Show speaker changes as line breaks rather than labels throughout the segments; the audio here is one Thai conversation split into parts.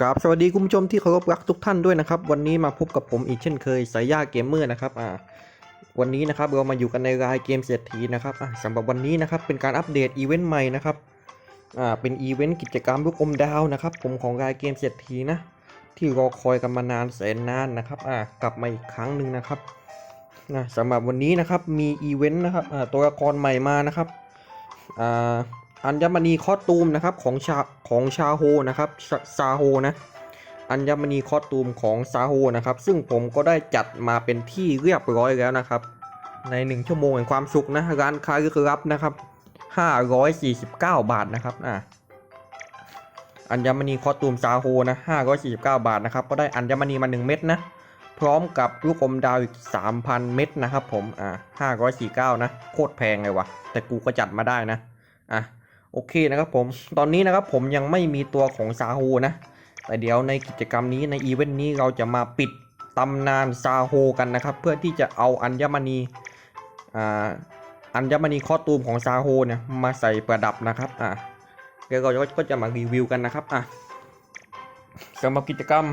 กราบสวัสดีคุณผู้ชมที่เคารพรักทุกท่านด้วยนะครับ วันนี้มาพบกับผมอีกเช่นเคยสายยาเกมเมอร์นะครับอ่าวันนี้นะครับเรามาอยู่กันในรายเกมเศรษฐีนะครับอ่าสำหรับวันนี้นะครับเป็นการอัปเดตอีเวนต์ใหม่นะครับอ่าเป็นอีเวนต์กิจกรรมลูกอมดาวนะครับ ผมของรายเกมเศรษฐีนะที่รอคอยกันมานานแสนนานนะครับอ่ากลับมาอีกครั้งหนึ่งนะครับนะสำหรับวันนี้นะครับมีอีเวนต์นะครับอ่าตัวละครใหม่มานะครับอ่า อัญมณีคอตูมนะครับของชาของชาโฮนะครับชาซาโฮนะอัญมณีคอตูมของซาโฮนะครับ ซึ่งผมก็ได้จัดมาเป็นที่เรียบร้อยแล้วนะครับ ใน 1 ชั่วโมงแห่งความสุขนะร้านค้าลึกลับนะครับ 549 บาทนะครับอะอัญมณีคอตูมซาโฮนะ549 บาทนะครับ ก็ได้อัญมณีมา 1 เม็ดนะ พร้อมกับลูกอมดาวอีก 3,000 เม็ดนะครับผมอ่า549 นะ โคตรแพงเลยวะแต่กูก็จัดมาได้นะอะ โอเคนะครับผม ตอนนี้นะครับผมยังไม่มีตัวของซาโฮนะ แต่เดี๋ยวในกิจกรรมนี้ในอีเวนต์นี้เราจะมาปิดตำนานซาโฮกันนะครับ เพื่อที่จะเอาอัญมณีอ่าอัญมณีคอสตูมของซาโฮเนี่ยมาใส่ประดับนะครับอ่าเดี๋ยวเราก็จะมารีวิวกันนะครับอะสำหรับกิจกรรม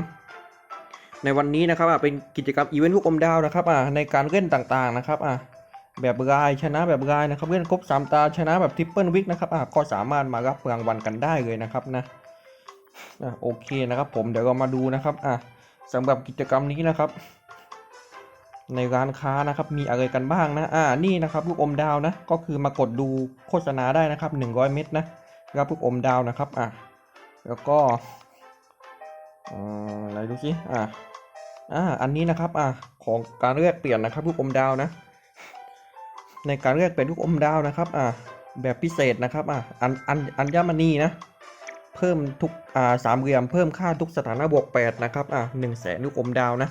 ในวันนี้นะครับอะเป็นกิจกรรมอีเวนต์ลูกอมดาวนะครับอะในการเล่นต่างๆนะครับอะ แบบรายชนะแบบรายนะครับเล่นครบ 3 ตาชนะแบบทริปเปิลวิกนะครับอะก็สามารถมารับรางวัลกันได้เลยนะครับนะอะโอเคนะครับผมเดี๋ยวเรามาดูนะครับอะสำหรับกิจกรรมนี้นะครับ ในร้านค้านะครับมีอะไรกันบ้างนะอ่านี่นะครับลูกอมดาวนะก็คือมากดดูโฆษณาได้นะครับ 100 เม็ดนะรับลูกอมดาวนะครับอะแล้วก็อ่าอะไรดูสิอะอ่าอันนี้นะครับอะของการเลือกเปลี่ยนนะครับลูกอมดาวนะ ในการเลือกเป็นลูกอมดาวนะครับอ่าแบบพิเศษนะครับอ่าอันอันอัญมณีนะเพิ่มทุกอ่าสามเหลี่ยมเพิ่มค่าทุกสถานะบวกแปดนะครับอ่าหนึ่งแสนลูกอมดาวนะ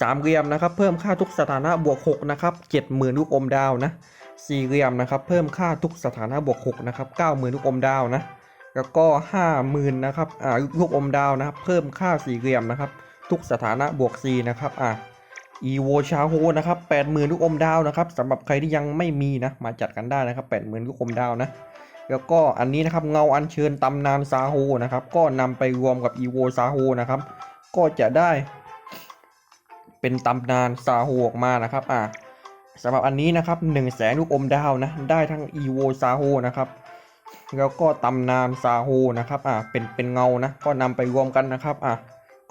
สามเหลี่ยมนะครับเพิ่มค่าทุกสถานะบวกหกนะครับเจ็ดหมื่นลูกอมดาวนะสี่เหลี่ยมนะครับเพิ่มค่าทุกสถานะบวกหกนะครับเก้าหมื่นลูกอมดาวนะแล้วก็ห้าหมื่นนะครับอ่าลูกอมดาวนะครับเพิ่มค่าสี่เหลี่ยมนะครับทุกสถานะบวกสี่นะครับอ่า อีโวชาโฮนะครับแปดหมื่นลูกอมดาวนะครับสำหรับใครที่ยังไม่มีนะ มาจัดกันได้นะครับแปดหมื่นลูกอมดาวนะ แล้วก็อันนี้นะครับเงาอัญเชิญตำนานซาโฮนะครับ ก็นำไปรวมกับอีโวซาโฮนะครับ ก็จะได้ เป็นตำนานซาโฮออกมานะครับอ่าสำหรับอันนี้นะครับ1นึ่งแสนลูกอมดาวนะ ได้ทั้งอีโวซาโฮนะครับแล้วก็ตำนานซาโฮนะครับอ่าเป็นเป็นเงานะ ก็นำไปรวมกันนะครับอ่า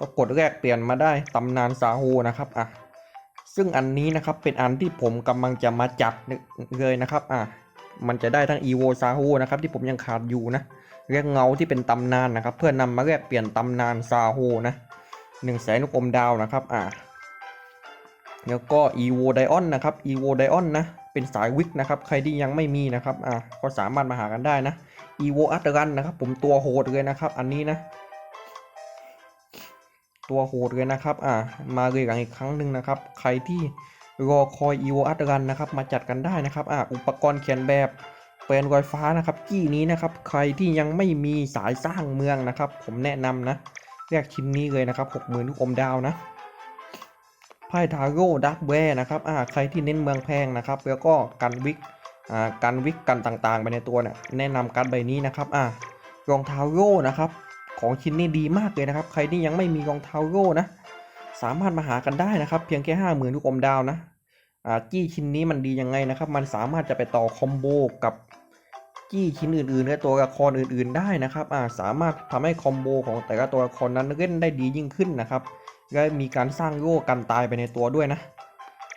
ก็กดแรกเปลี่ยนมาได้ตำนานซาโฮนะครับอะ ซึ่งอันนี้นะครับเป็นอันที่ผมกำลังจะมาจัดเลยนะครับอะมันจะได้ทั้ง EVO s a h o นะครับที่ผมยังขาดอยู่นะเรียกเงาที่เป็นตำนานนะครับ เพื่อนำมาแลกเปลี่ยนตำนานซาโฮนะหนึ่งแสนลูกอมดาวนะครับอะแล้วก็ EVO Dion นนะครับ EVO Dion นนะเป็นสายวิกนะครับ ใครที่ยังไม่มีนะครับอะก็สามารถมาหากันได้นะ EVO a t r a n นะครับ ผมตัวโหดเลยนะครับ อันนี้นะ ตัวโหดเลยนะครับ อ่า มาเลยกันอีกครั้งหนึ่งนะครับ ใครที่รอคอย e v o อัตรันนะครับ มาจัดกันได้นะครับ อ่า อุปกรณ์เขียนแบบเป็นรอยฟ้านะครับ กี้นี้นะครับ ใครที่ยังไม่มีสายสร้างเมืองนะครับ ผมแนะนำนะเรียกชิ้นนี้เลยนะครับหกหมื่นลูกอมดาวนะ ไพ่ทาโร่ดักแวร์นะครับ อ่า ใครที่เน้นเมืองแพงนะครับ แล้วก็กันวิก อ่า กันวิกกันต่างๆ ไปในตัวเนี่ย แนะนำการใบนี้นะครับ อ่ารองเท้าโร่นะครับ ของชิ้นนี้ดีมากเลยนะครับ ใครที่ยังไม่มีรองเท้าโร่นะ สามารถมาหากันได้นะครับ เพียงแค่ห้าหมื่นลูกอมดาวนะอ่าจี้ชิ้นนี้มันดียังไงนะครับ มันสามารถจะไปต่อคอมโบกับจี้ชิ้นอื่นๆและตัวละครอื่นๆได้นะครับอ่าสามารถทำให้คอมโบของแต่ละตัวละครนั้นเล่นได้ดียิ่งขึ้นนะครับและมีการสร้างโล่กันตายไปในตัวด้วยนะ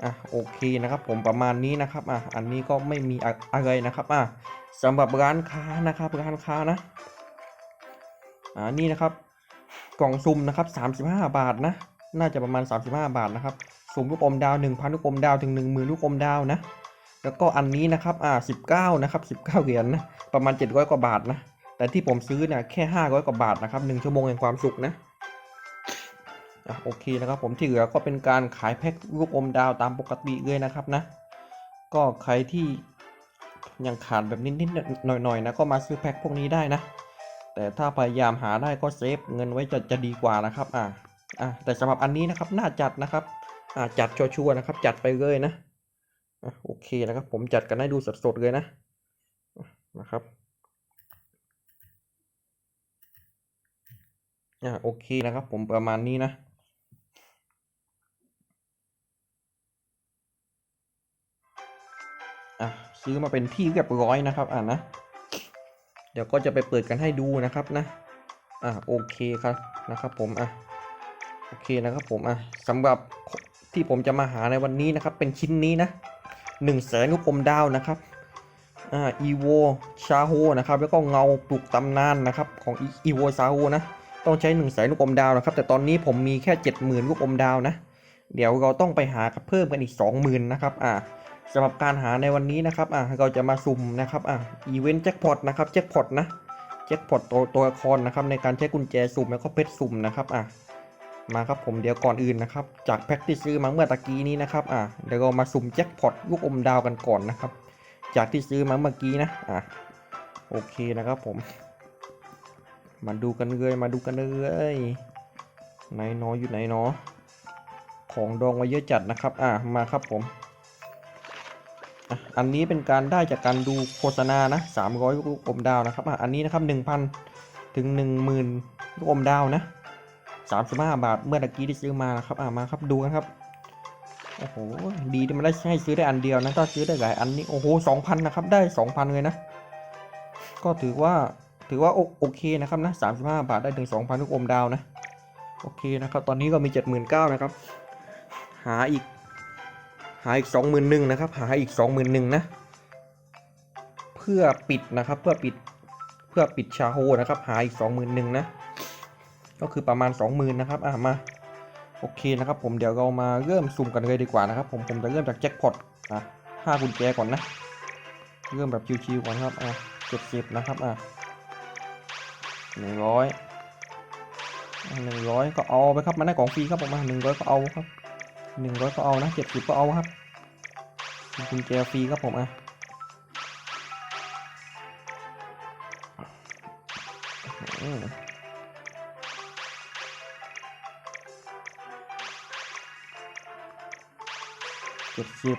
อะโอเคนะครับผมประมาณนี้นะครับอะอันนี้ก็ไม่มีอะอะไรนะครับอะสำหรับร้านค้านะครับร้านค้านะ อ่านี่นะครับ กล่องซุ่มนะครับ 35 บาทนะ น่าจะประมาณ 35 บาทนะครับสุ่มลูกอมดาว1,000ลูกอมดาวถึง10,000ลูกอมดาวนะ แล้วก็อันนี้นะครับอ่า19นะครับ19เหรียญนะประมาณ 700 กว่าบาทนะ แต่ที่ผมซื้อเนี่ยแค่ 500 กว่าบาทนะครับ1ชั่วโมงแห่งความสุขนะอะโอเคนะครับผมที่เหลือก็เป็นการขายแพ็คลูกอมดาวตามปกติเลยนะครับนะ ก็ใครที่ยังขาดแบบนิดๆหน่อยๆนะก็มาซื้อแพ็คพวกนี้ได้นะ แต่ถ้าพยายามหาได้ก็เซฟเงินไว้จะจะดีกว่านะครับอ่าอ่าแต่สำหรับอันนี้นะครับน่าจัดนะครับอ่าจัดชัวร์นะครับ จัดไปเลยนะอะโอเคนะครับ ผมจัดกันให้ดูสดๆเลยนะนะครับอ่าโอเคนะครับผมประมาณนี้นะอะซื้อมาเป็นที่เรียบร้อยนะครับอ่านะ เดี๋ยวก็จะไปเปิดกันให้ดูนะครับนะ อะโอเคครับนะครับผมอะโอเคนะครับผมอะสำหรับที่ผมจะมาหาในวันนี้นะครับเป็นชิ้นนี้นะหนึ่งแสนลูกอมดาวนะครับอ่าอีโวชาโฮนะครับแล้วก็เงาปลุกตำนานนะครับของอีโวชาโฮนะต้องใช้หนึ่งแสนลูกอมดาวนะครับแต่ตอนนี้ผมมีแค่เจ็ดหมื่นลูกอมดาวนะ เดี๋ยวเราต้องไปหาเพิ่มกันอีกสองหมื่นนะครับอ่า สำหรับการหาในวันนี้นะครับอ่าเราจะมาสุ่มนะครับอ่าอีเวนต์แจ็คพอตนะครับแจ็คพอตนะแจ็คพอตตัวตัวละครนะครับในการใช้กุญแจสุ่มแล้วก็เพชรสุ่มนะครับอะมาครับผมเดี๋ยวก่อนอื่นนะครับจากแพ็คที่ซื้อมาเมื่อตะกี้นี้นะครับอะเดี๋ยวเรามาสุ่มแจ็คพอตลูกอมดาวกันก่อนนะครับ จากที่ซื้อมาเมื่อกี้นะอะโอเคนะครับผม มาดูกันเลยมาดูกันเลยไหนหนออยู่ไหนหนอของดองไว้เยอะจัดนะครับ อะมาครับผม อันนี้เป็นการได้จากการดูโฆษณานะ300ลูกอมดาวนะครับอันนี้นะครับ1,000 ถึง 10,000ลูกอมดาวนะ35 บาทเมื่อตะกี้ที่ซื้อมานะครับอะมาครับดูกันครับโอ้โหดีที่มันได้ให้ซื้อได้อันเดียวนะถ้าซื้อได้หลายอันนี้โอ้โห2,000นะครับได้ 2,000 เลยนะ ก็ถือว่าถือว่าโอโอเคนะครับนะ35 บาทได้ถึง 2,000ลูกอมดาวนะโอเคนะครับ ตอนนี้ก็มี 79,000นะครับ หาอีก หาอีกสองหมื่นหนึ่งนะครับ หาอีกสองหมื่นหนึ่งนะ เพื่อปิดนะครับ เพื่อปิด เพื่อปิดชาโฮนะครับ หาอีกสองหมื่นหนึ่งนะ ก็คือประมาณสองหมื่นนะครับ อะมา โอเคนะครับ ผมเดี๋ยวเรามาเริ่มสุ่มกันเลยดีกว่านะครับ ผม ผมจะเริ่มจากแจ็คพอตอะห้ากุญแจก่อนนะ เริ่มแบบชิวๆก่อนครับ อะเจ็ดสิบนะครับ อะหนึ่งร้อยหนึ่งร้อยก็เอาไปครับ มันได้ของฟรีครับผมมาหนึ่งร้อยก็เอาครับ หนึ่งร้อยก็เอานะเจ็ดสิบก็เอาครับกุญแจฟรีครับผมอะเจ็ดสิบ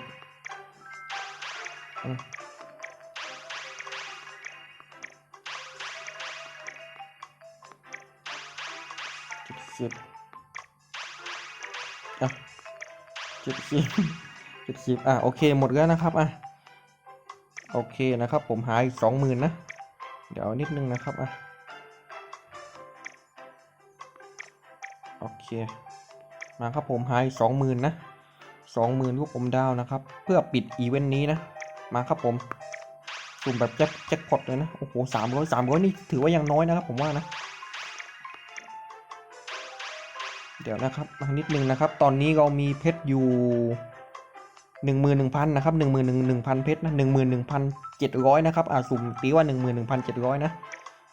เจ็ดสิบอะ จุดสิบจุดสิบอะโอเคหมดแล้วนะครับอะโอเคนะครับ ผมหาอีกสองหมื่นนะ เดี๋ยวนิดนึงนะครับอะโอเคมาครับผมหาอีกสองหมื่นนะสองหมื่นลูกอมดาวนะครับ เพื่อปิดอีเวนต์นี้นะ มาครับผมสุ่มแบบแจ็คแจ็คพอตเลยนะ โอ้โหสามร้อยสามร้อยนี่ถือว่ายังน้อยนะครับผมว่านะ เดี๋ยวนะครับมานิดนึงนะครับ ตอนนี้เรามีเพชรอยู่หนึ่งหมื่นหนึ่งพันนะครับหนึ่งหมื่นหนึ่งหนึ่งพันเพชรนะหนึ่งหมื่นหนึ่งพันเจ็ดร้อยนะครับอ่าสุ่มตีว่าหนึ่งหมื่นหนึ่งพันเจ็ดร้อยนะ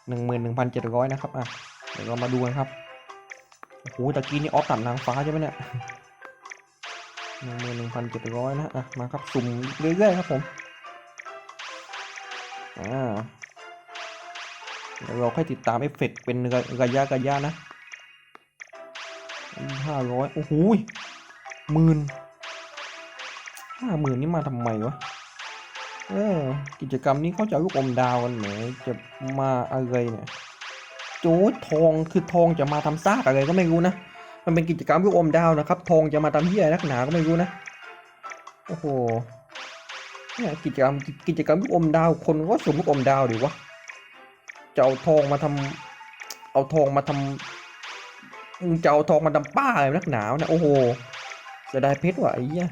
หนึ่งหมื่นหนึ่งพันเจ็ดร้อยนะครับอะเดี๋ยวเรามาดูกันครับโอ้โหตะกี้นี่ออฟตัดนางฟ้าใช่ไหมเนี่ยหนึ่งหมื่นหนึ่งพันเจ็ดร้อยนะอะมาครับสุ่มเรื่อยๆครับผมอ่าเดี๋ยวเราค่อยติดตามเอฟเฟกต์เป็นระยะระยะนะ ห้าร้อยโอ้โหหมื่นห้าหมื่นนี่มาทำไมวะ เออ กิจกรรมนี้เขาจะลูกอมดาวกันไหนจะมาอะไรเนี่ย โจ้ทองคือทองจะมาทำซากอะไรก็ไม่รู้นะ มันเป็นกิจกรรมลูกอมดาวนะครับ ทองจะมาทำที่อะไรนักหนาก็ไม่รู้นะ โอ้โหเนี่ยกิจกรรมกิจกรรมลูกอมดาว คนก็สมลูกอมดาวดิวะ จะเอาทองมาทำเอาทองมาทำ มึงจะเอาทองมาดำป้าอะไรนักหนาวนะโอ้โหเสียดายเพชรว่ะไอ้เหี้ย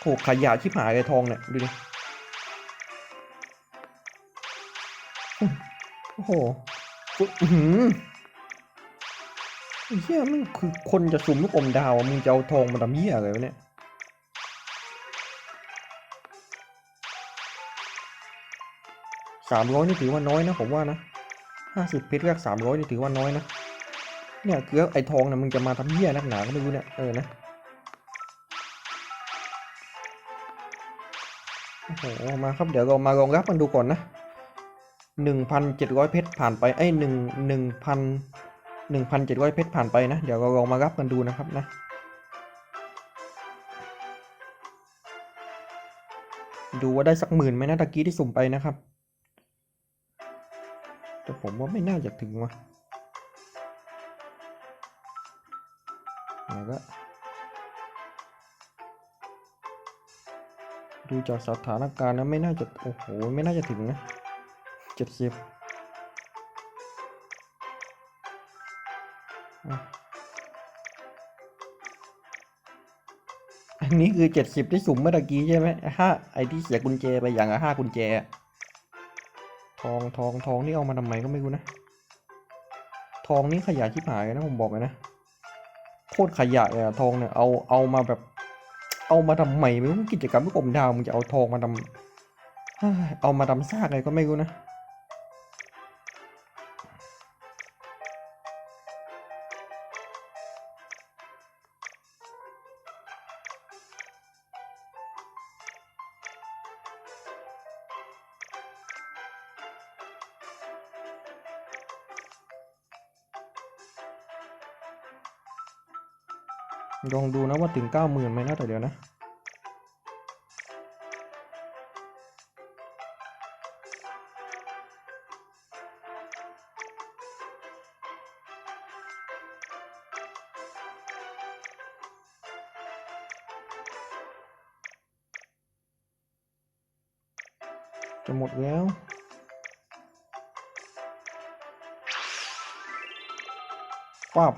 โหขยะชิบหายเลยทองเนี่ยดูดิโอ้โหหือไอ้เหี้ยมันคือคนจะสุ่มลูกอมดาวมึงจะเอาทองมาดำเหี้ยอะไรวะเนี่ยสามร้อยนี่ถือว่าน้อยนะผมว่านะ ห้าสิบเพชรแรกสามร้อยนี่ถือว่าน้อยนะ เนี่ยคือไอ้ทองนะมึงจะมาทำเหี้ยนักหนาก็ไม่รู้เนี่ย เออนะ โอ้โห มาครับเดี๋ยวเรามาลองรับมันดูก่อนนะหนึ่งพันเจ็ดร้อยเพชรผ่านไปไอ้หนึ่งหนึ่งพันหนึ่งพันเจ็ดร้อยเพชรผ่านไปนะ เดี๋ยวเราลองมารับกันดูนะครับนะดูว่าได้สักหมื่นไหมนะตะกี้ที่สุ่มไปนะครับ แต่ผมว่าไม่น่าจะถึงว่ะไหนก็ดูจากสถานการณ์นะไม่น่าจะ โอ้โห ไม่น่าจะถึงนะเจ็ดสิบอันนี้คือเจ็ดสิบที่สุ่มเมื่อกี้ใช่ไหมห้าไอที่เสียกุญแจไปอย่างละห้ากุญแจ ทองทองทองนี่เอามาทำไมก็ไม่รู้นะ ทองนี่ขยะชิบหายนะผมบอกเลยนะโคตรขยะเลยอะทองเนี่ยเอาเอามาแบบ เอามาทำไมไม่รู้กิจกรรมไม่กลมดาวมึงจะเอาทองมาทำเฮ้ยเอามาทำซากอะไรก็ไม่รู้นะ ลองดูนะว่าถึงเก้าหมื่นไหมนะแต่เดี๋ยวนะ จะหมดแล้วปับ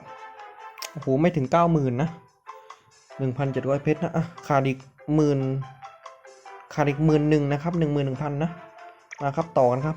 โอ้โห ไม่ถึงเก้าหมื่นนะ หนึ่งพันเจ็ดร้อยเพชรนะอะขาดอีกหมื่นขาดอีกหมื่นหนึ่งนะครับหนึ่งหมื่นหนึ่งพันนะมาครับต่อกันครับ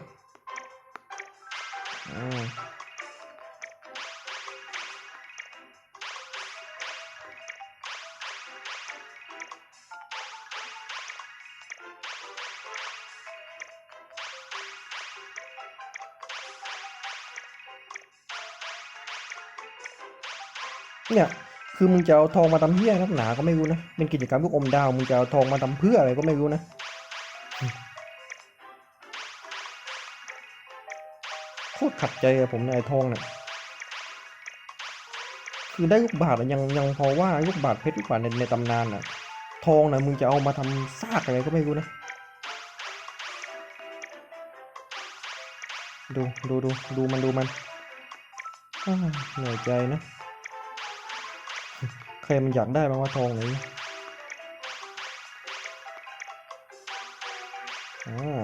เนี่ย คือมึงจะเอาทองมาทำเหี้ยนักหนาก็ไม่รู้นะ เป็นกิจกรรมพวกอมดาว มึงจะเอาทองมาทำเพื่ออะไรก็ไม่รู้นะ โคตรขัดใจอะผมในยไอ้ทองเนี่ยคือได้ลูกบาทยังยังพอว่าลูกบาทเพชรลูกบาทในในตำนานอะทองนะมึงจะเอามาทำซากอะไรก็ไม่รู้นะ ดูดูดูดูมันดูมันเหนื่อยใจนะ ใครมันอยากได้บ้างว่าทองไหนอ่า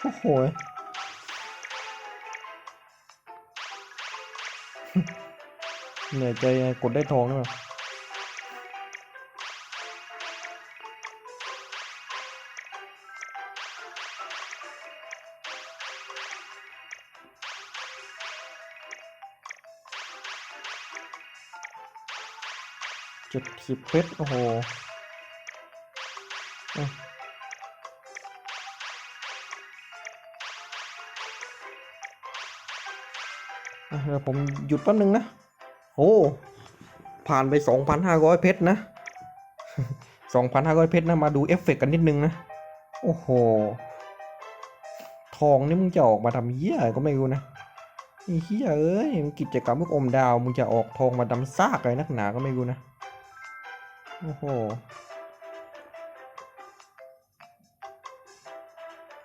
โอ้โห เหนื่อยใจกดได้ทองด้วยเจ็ดสิบเพชรโอ้โหอะอะเดี๋ยวผมหยุดแป๊บนึงนะ โอ้ ผ่านไปสองพันห้าร้อยเพชรนะสองพันห้าร้อยเพชรนะ มาดูเอฟเฟกต์กันนิดนึงนะ โอ้โห ทองนี่มึงจะออกมาทำเหี้ยก็ไม่รู้นะไอ้เหี้ยเอ้ยมึงกิจกรรมพวกอมดาว มึงจะออกทองมาดำซากอะไรนักหนาก็ไม่รู้นะ โอ้โห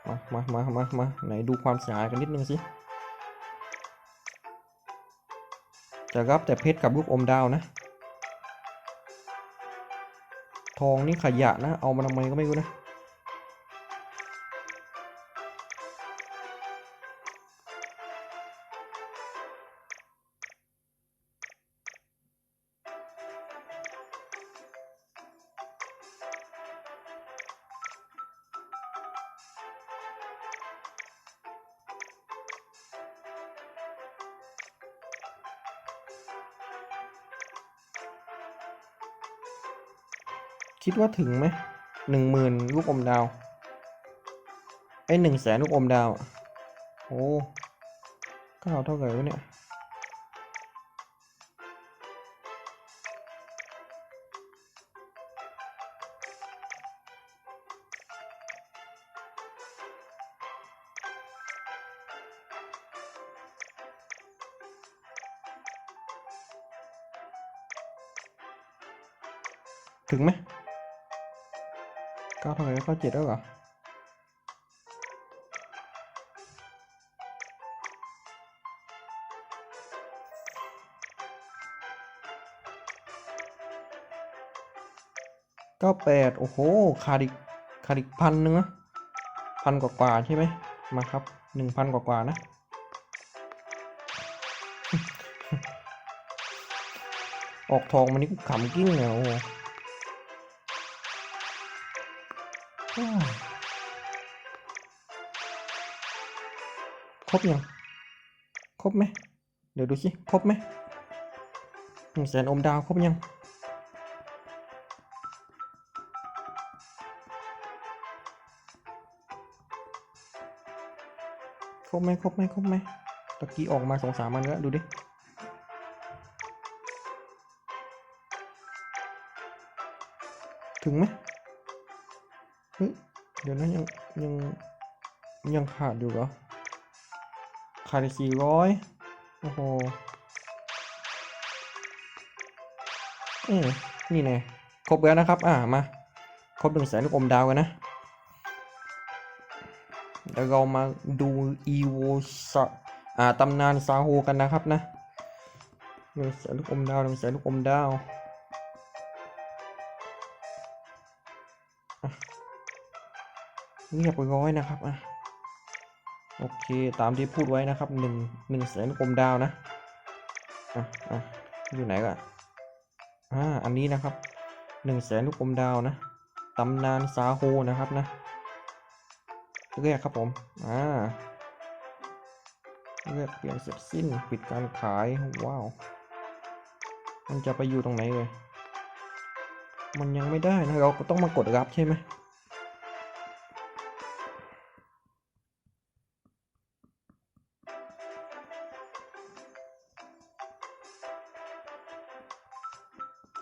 มามามามามาไหนดูความเสียหายกันนิดนึงสิ จะรับแต่เพชรกับลูกอมดาวนะ ทองนี่ขยะนะ เอามาทำไมก็ไม่รู้นะ คิดว่าถึงไหมหนึ่งหมื่นลูกอมดาวไอหนึ่งแสนลูกอมดาว โอ้เก้าเท่าไหร่วะเนี่ยถึงไหม เก้าเท่าไหร่เก้าเจ็ดแล้วเหรอเก้าแปดโอ้โหขาดอีกขาดอีกพันหนึ่งนะพันกว่ากว่าใช่ไหมมาครับหนึ่งพันกว่ากว่านะออกทองมันนี่ขำกิ้งเลยโอ้โอ้ ครบยังครบไหมเดี๋ยวดูสิครบไหมหนึ่งแสนอมดาวครบยังครบไหมครบไหมครบไหมตะกี้ออกมาสองสามอันแล้ว ดูดิ ถึงไหมเฮ้ยเดี๋ยวนะยังยังยังขาดอยู่เหรอ ขาดสี่ร้อยโอ้โหอ้ยนี่แน่ครบแล้วนะครับ อ่ามา ครบหนึ่งแสนลูกอมดาวกันนะเดี๋ยวเรามาดูอีโวสะอ่าตำนานซาโฮกันนะครับนะหนึ่งแสนลูกอมดาวหนึ่งแสนลูกอมดาวเงียบร้อยนะครับอะ โอเค ตามที่พูดไว้นะครับหนึ่งหนึ่งแสนลูกอมดาวนะ อะอะอยู่ไหนกันอ่า อันนี้นะครับหนึ่งแสนลูกอมดาวนะ ตำนานซาโฮนะครับนะเรียกครับผม อ่าเรียกเปลี่ยนเสร็จสิ้นปิดการขาย ว้าว มันจะไปอยู่ตรงไหนเลย มันยังไม่ได้นะ เราก็ต้องมากดรับใช่ไหม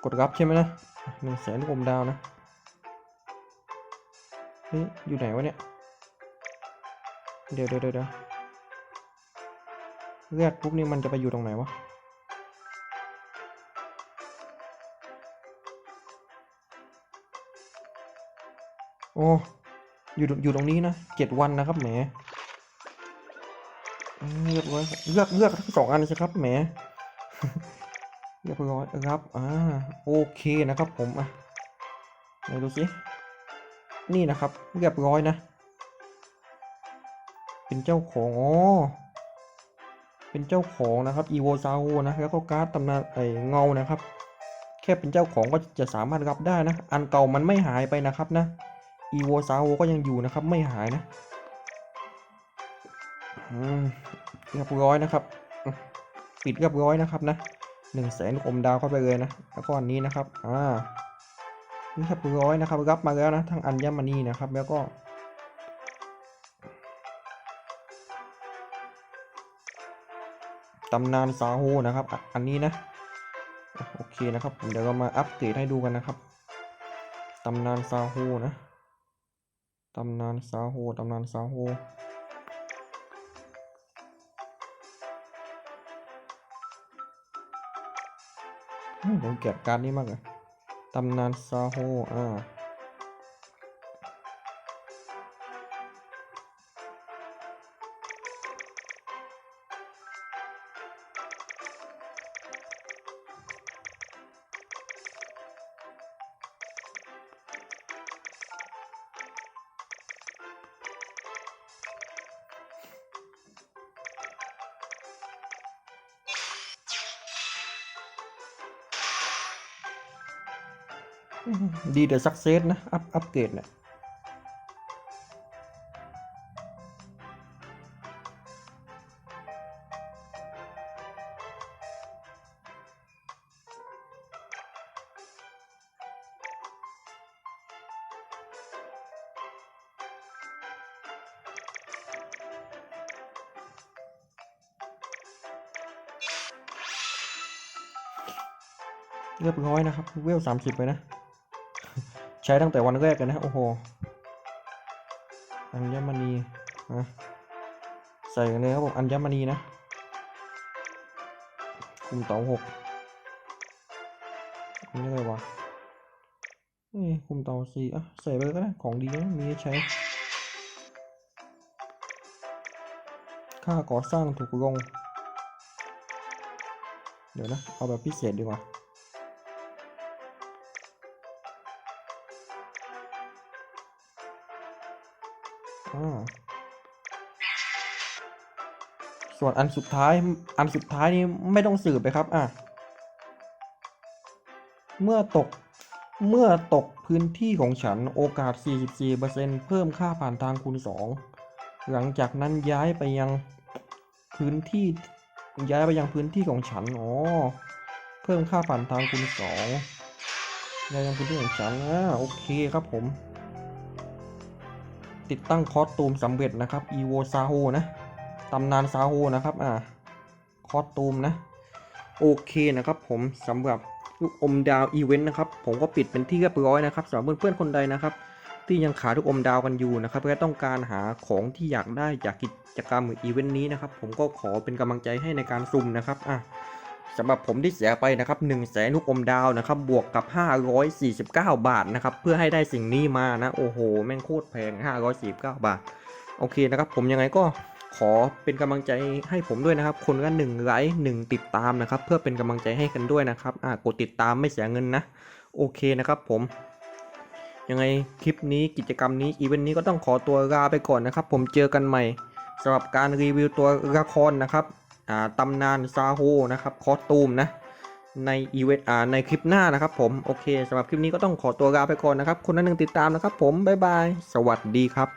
กดรับใช่ไหมนะหนึ่งแสนลูกอมดาวนะเฮ้ยอยู่ไหนวะเนี่ย เดี๋ยวเดี๋ยวเดี๋ยวเดี๋ยวเลือดปุ๊บนี่มันจะไปอยู่ตรงไหนวะโอ้อยู่ตรงอยู่ตรงนี้นะเจ็ดวันนะครับแหมอืมเรียบร้อยเลือกเลือกทั้งสองอันใช่ครับแหม เรียบร้อยครับ อ่า โอเคนะครับผม อะไหนดูสิ นี่นะครับ เรียบร้อยนะ เป็นเจ้าของอ๋อเป็นเจ้าของนะครับอีโวซาโอนะ แล้วก็การ์ดตำนานไอเงานะครับ แค่เป็นเจ้าของก็จะสามารถรับได้นะ อันเก่ามันไม่หายไปนะครับนะอีโวซาโอก็ยังอยู่นะครับ ไม่หายนะ อืม เรียบร้อยนะครับ ปิดเรียบร้อยนะครับนะ หนึ่งแสนอมดาวเข้าไปเลยนะแล้วก็อันนี้นะครับอ่าเรียบร้อยนะครับรับมาแล้วนะทั้งอัญมณีนะครับ แล้วก็ตำนานซาโฮนะครับ อันนี้นะ โอเคนะครับเดี๋ยวเรามาอัปเกรดให้ดูกันนะครับตำนานซาโฮนะตำนานซาโฮตำนานซาโฮ ผมเกลียดการดนี้มากเลยตำนานซาโฮอ่า ดีเดอะซักเซสนะ อัพอัปเกรดเนี่ยเรียบร้อยนะครับ เวลสามสิบเลยนะ ใช้ตั้งแต่วันแรกเลยนะโอ้โหอัญมณีนะใส่กันเลยครับผมอัญมณีนะคุมเต่าหกนนี้อะไรวะเอ้ยคุมเตาสีอะใส่ไปก็ได้ของดีนะมีให้ใช้ค่าก่อสร้างถูกลง เดี๋ยวนะ เอาแบบพิเศษดีกว่า ส่วนอันสุดท้าย อันสุดท้ายนี่ไม่ต้องสืบไปครับ อะ เมื่อตก เมื่อตกพื้นที่ของฉันโอกาส 44%เพิ่มค่าผ่านทางคูณ 2 หลังจากนั้นย้ายไปยังพื้นที่ ย้ายไปยังพื้นที่ของฉัน อ๋อ เพิ่มค่าผ่านทางคูณ 2 ย้ายยังพื้นที่ของฉันอ่าโอเคครับผม ติดตั้งคอสตูมสำเร็จนะครับอีโวซาโฮนะตำนานซาโฮนะครับอ่าคอสตูมนะ โอเคนะครับผมสำหรับลูกอมดาวอีเวนต์นะครับ ผมก็ปิดเป็นที่เรียบร้อยนะครับสำหรับเพื่อนๆคนใดนะครับ ที่ยังขาดลูกอมดาวกันอยู่นะครับและต้องการหาของที่อยากได้จากกิจกรรมหรืออีเวนต์นี้นะครับ ผมก็ขอเป็นกำลังใจให้ในการซุ่มนะครับอะ สำหรับผมที่เสียไปนะครับ1นึ่งแสนลูกอมดาวนะครับบวกกับ 549 บาทนะครับเพื่อให้ได้สิ่งนี้มานะโอ้โหแม่งโคตรแพง 549 บาท โอเคนะครับผมยังไงก็ขอเป็นกำลังใจให้ผมด้วยนะครับ คนละหนึ่งไลค์หนึ่งติดตามนะครับ เพื่อเป็นกำลังใจให้กันด้วยนะครับอ่ากดติดตามไม่เสียเงินนะ โอเคนะครับผม ยังไงคลิปนี้กิจกรรมนี้อีเวนต์นี้ก็ต้องขอตัวลาไปก่อนนะครับ ผมเจอกันใหม่สำหรับการรีวิวตัวละครนะครับ ตำนานซาโฮนะครับคอสตูมนะในอีเวนต์ในคลิปหน้านะครับผม โอเคสำหรับคลิปนี้ก็ต้องขอตัวลาไปก่อนนะครับ คนนั้นหนึ่งติดตามนะครับผม บ๊ายบาย สวัสดีครับ